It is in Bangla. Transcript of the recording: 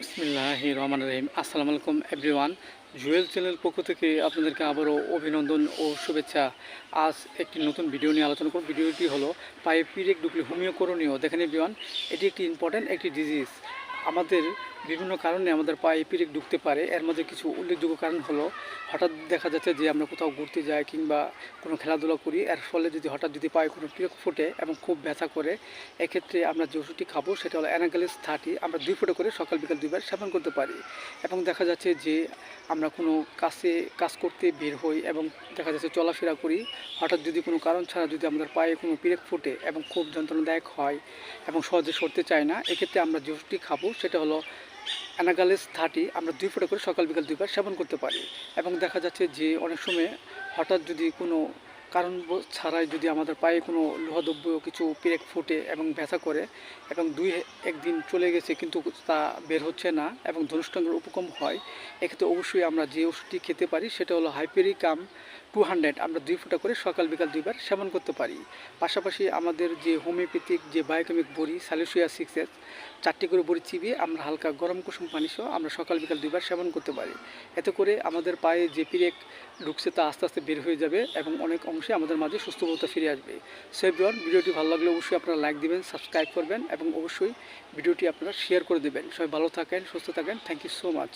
বিসমিল্লাহ রহমান রহিম আসসালামু আলাইকুম এভরিওয়ান। জুয়েল চ্যানেল পক্ষ থেকে আপনাদেরকে আবারও অভিনন্দন ও শুভেচ্ছা। আজ একটি নতুন ভিডিও নিয়ে আলোচনা করব। ভিডিওটি হলো পায়ে পিরেক হোমিওকরণীয়। হোমিও করণীয় দেখেন এভরিওয়ান, এটি একটি ইম্পর্ট্যান্ট একটি ডিজিজ আমাদের বিভিন্ন কারণে আমাদের পায়ে পিরেক ঢুকতে পারে। এর মধ্যে কিছু উল্লেখযোগ্য কারণ হলো, হঠাৎ দেখা যাচ্ছে যে আমরা কোথাও ঘুরতে যাই কিংবা কোনো খেলাধুলা করি, এর ফলে যদি হঠাৎ যদি পায়ে কোনো পিরেক ফোটে এবং খুব ব্যথা করে, এক্ষেত্রে আমরা যে ওষুধটি খাব সেটা হলো অ্যানাগালিস থার্টি, আমরা দুই ফোঁটা করে সকাল, বিকাল দুইবার সেবন করতে পারি। এবং দেখা যাচ্ছে যে আমরা কোনো কাছে কাজ করতে বের হই এবং দেখা যাচ্ছে চলাফেরা করি, হঠাৎ যদি কোনো কারণ ছাড়া যদি আমাদের পায়ে কোনো পিরেক ফোটে এবং খুব যন্ত্রণাদায়ক হয় এবং সহজে সরতে চায় না, এক্ষেত্রে আমরা যে ওষুধটি খাব সেটা হলো অ্যানাগালিস থার্টি, আমরা দুই ফোঁটা করে সকাল, বিকাল দুইবার সেবন করতে পারি। এবং দেখা যাচ্ছে যে অনেক সময় হঠাৎ যদি কোনো কারণ ছাড়াই যদি আমাদের পায়ে কোনো লোহাদ্রব্য কিছু পেরেক ফুটে এবং ব্যথা করে এবং দুই একদিন চলে গেছে কিন্তু তা বের হচ্ছে না এবং ধনুষ্টাঙ্গের উপকম হয়, এক্ষেত্রে অবশ্যই আমরা যে ওষুধটি খেতে পারি সেটা হলো হাইপেরিকাম টু হান্ড্রেড আমরা দুই ফোঁটা করে সকাল বিকাল দুইবার সেবন করতে পারি। পাশাপাশি আমাদের যে হোমিওপ্যাথিক, যে বায়োকেমিক বড়ি স্যালিসিয়া সিক্সেস চারটি করে বড়ি চিবিয়ে আমরা হালকা গরম কুসুম পানি সহ আমরা সকাল বিকাল দুইবার সেবন করতে পারি। এতে করে আমাদের পায়ে যে পিরেক ঢুকছে তা আস্তে আস্তে বের হয়ে যাবে এবং অনেক অংশে আমাদের মাঝে সুস্থবোধতা ফিরে আসবে। সো এভরিওয়ান ভিডিওটি ভালো লাগলে অবশ্যই আপনারা লাইক দিবেন সাবস্ক্রাইব করবেন এবং অবশ্যই ভিডিওটি আপনারা শেয়ার করে দেবেন। সবাই ভালো থাকেন, সুস্থ থাকেন। Thank you so much